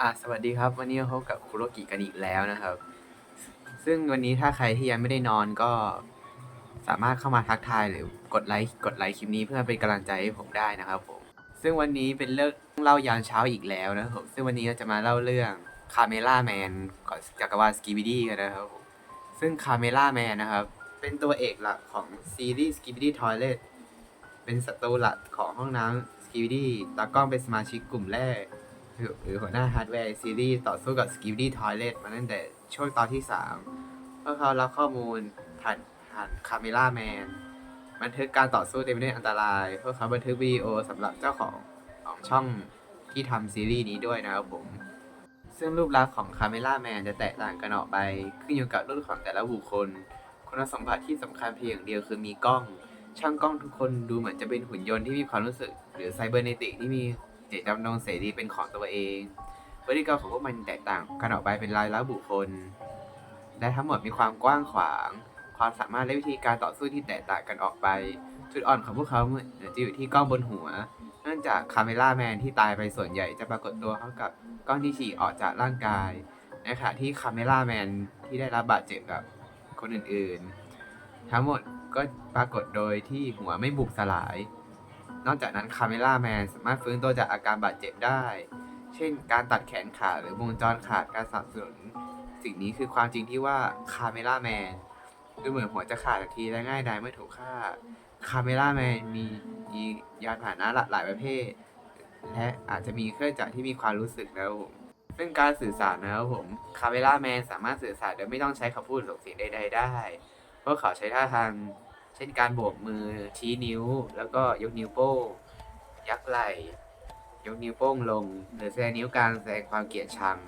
อะสวัสดีครับ วันนี้พบกับคุโรกิกันอีกแล้วนะครับ ซึ่งวันนี้ถ้าใครที่ยังไม่ได้นอนก็สามารถเข้ามาทักทายหรือกดไลค์กดไลค์คลิปนี้เพื่อเป็นกำลังใจให้ผมได้นะครับผม ซึ่งวันนี้เป็นเรื่องเล่ายามเช้าอีกแล้วนะครับผมซึ่งวันนี้เราจะมาเล่าเรื่องคาเมล่าแมนก่อนจักรวาลสกีบิดี้กันนะครับผมซึ่งคาเมล่าแมนนะครับ เป็นตัวเอกหลักของซีรีส์สกีบิดี้ทอยเลตเป็นศัตรูหลักของห้องน้ำสกีบิดี้ตากล้องเป็นสมาชิกกลุ่มแรก หรือหัวหน้าฮาร์ดแวร์ซีรีส์ต่อสู้กับ s k i b b y Toilet มาตั้งแต่ช่วงตอนที่3เพราะเขารับข้อมูลผ่านผ่านคาเมล่าแมนบันทึกการต่อสู้เต็มไปด้วยอันตรายเพราะเขาบันทึกวิดีโอสำหรับเจ้าของของช่องที่ทำซีรีส์นี้ด้วยนะครับผม ซึ่งรูปลักษณ์ของคาเมล่าแมนจะแตกต่างกันออกไป ขึ้นอยู่กับรุ่นของแต่ละบุคคล คุณสมบัติที่สำคัญเพียงอย่างเดียวคือมีกล้อง ช่างกล้องทุกคนดูเหมือนจะเป็นหุ่นยนต์ที่มีความรู้สึก หรือไซเบอร์เนติกที่มี เจตจำนงเสรีเป็นของตัวเองพฤติกรรมของพวกมันแตกต่างกันออกไปเป็นรายละบุคคล และทั้งหมดมีความกว้างขวาง ความสามารถและวิธีการต่อสู้ที่แตกต่างกันออกไป จุดอ่อนของพวกเขาเหมือนจะอยู่ที่กล้องบนหัว เนื่องจากคาเมล่าแมนที่ตายไปส่วนใหญ่จะปรากฏตัวเข้ากับกล้องที่ฉีกออกจากร่างกาย ในขณะที่คาเมล่าแมนที่ได้รับบาดเจ็บกับคนอื่นๆ ทั้งหมดก็ปรากฏโดยที่หัวไม่บุบสลาย นอกจากนั้นคาเมล่าแมนสามารถฟื้นตัวจากอาการบาดเจ็บได้ เช่น การตัดแขนขาดหรือวงจรขาดการสับสนสิ่งนี้คือความจริงที่ว่าคาเมล่าแมนดูเหมือนหัวจะขาดทันทีและง่ายดายเมื่อถูกฆ่าคาเมล่าแมนมียานพาหนะหลากหลายประเภท และอาจจะมีเครื่องจักรที่มีความรู้สึกนะครับผมซึ่งการสื่อสารนะครับผมคาเมล่าแมนสามารถสื่อสารโดยไม่ต้องใช้คำพูดส่งเสียงใดๆได้ เพราะเขาใช้ท่าทาง เช่นการโบกมือชี้นิ้ว แล้วก็ยกนิ้วโป้งยักไหล่ยกนิ้วโป้งลง หรือแสดงนิ้วกลางแสดงความเกลียดชัง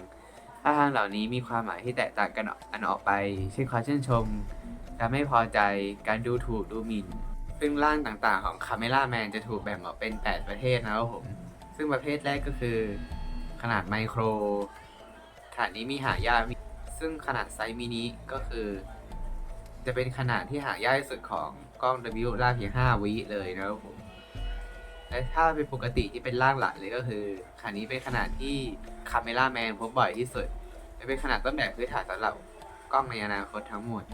ท่าทางเหล่านี้มีความหมายที่แตกต่างกันออกอันออกไป เช่นความชื่นชม การไม่พอใจ การดูถูกดูหมิ่น ซึ่งร่างต่างๆของคาเมล่าแมนจะถูกแบ่งออกเป็น 8 ประเภทนะครับผม ซึ่งประเภทแรกก็คือ ขนาดไมโคร ขนาดนี้มีหายาก ซึ่งขนาดไซส์มินิก็คือ จะเป็นขนาดที่หายากที่สุดของกล้อง W ล่าเพียง5วิเลยนะครับผม และถ้าเป็นปกติที่เป็นร่างหลักเลยก็คือขนาดนี้เป็นขนาดที่คาเมล่าแมนพบบ่อยที่สุดและเป็นขนาดต้นแบบพื้นฐานสำหรับกล้องในอนาคตทั้งหมด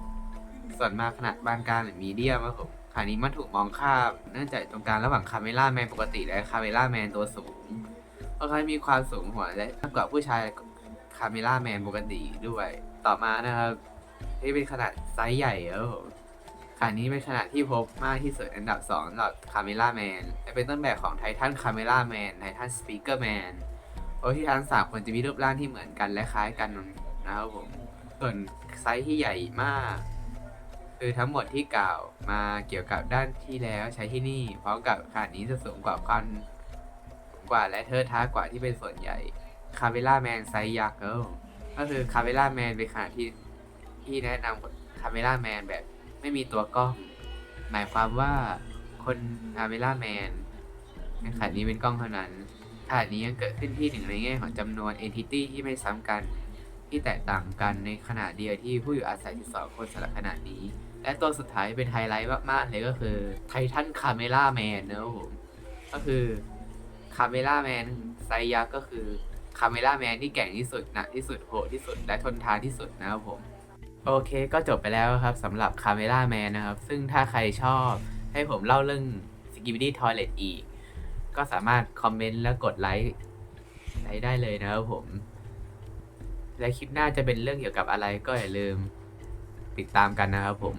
ส่วนมากขนาดปานกลางหรือมีเดียมครับผมขนนี้มันถูกมองข้ามเนื่องจากตรงกลางระหว่างคาเมล่าแมนปกติและคาเมล่าแมนตัวสูงเพราะเขามีความสูงหัวและมากกว่าผู้ชายคาเมล่าแมนปกติด้วย ต่อมานะครับ ที่เป็นขนาดไซส์ใหญ่ครับผมขนาดนี้เป็นขนาดที่พบมากที่สุดอันดับ2สำหรับคาเมล่าแมนและเป็นต้นแบบของไททันคาเมล่าแมนไททันสปีกเกอร์แมนโดยที่ทั้งสามคนจะมีรูปร่างที่เหมือนกันและคล้ายกันนะครับผมส่วนไซส์ที่ใหญ่มาก คือทั้งหมดที่กล่าวมาเกี่ยวกับด้านที่แล้วใช้ที่นี่พร้อมกับขนาดนี้จะสูงกว่าความสูงกว่าและเทิดท้ากว่าที่เป็นส่วนใหญ่คาเมล่าแมนไซส์ยักษ์ครับผมก็คือคาเมล่าแมนเป็นขนาดที่ ที่แนะนำคาเมล่าแมนแบบไม่มีตัวกล้อง หมายความว่าคนคาเมล่าแมนในขาดนี้เป็นกล้องเท่านั้นขาดนี้ยังเกิดขึ้นที่หนึ่งในแง่ของจำนวน entity ที่ไม่ซ้ำกัน ที่แตกต่างกันในขนาดเดียวที่ผู้อยู่อาศัย12คนสำหรับขนาดนี้ และตัวสุดท้ายเป็นไฮไลท์มากๆเลยก็คือไททันคาเมล่าแมนนะครับผมก็คือคาเมล่าแมนไซยักษ์ก็คือคาเมล่าแมนที่แก่งที่สุดหนักที่สุดโหดที่สุดและทนทานที่สุดนะครับผม โอเคก็จบไปแล้วครับสำหรับคาเมล่าแมนนะครับ ซึ่งถ้าใครชอบให้ผมเล่าเรื่อง s k i b b y Toilet อีก ก็สามารถคอมเมนต์และกดไลค์ไลค์ได้เลยนะครับผม และคลิปหน้าจะเป็นเรื่องเกี่ยวกับอะไรก็อย่าลืมติดตามกันนะครับผม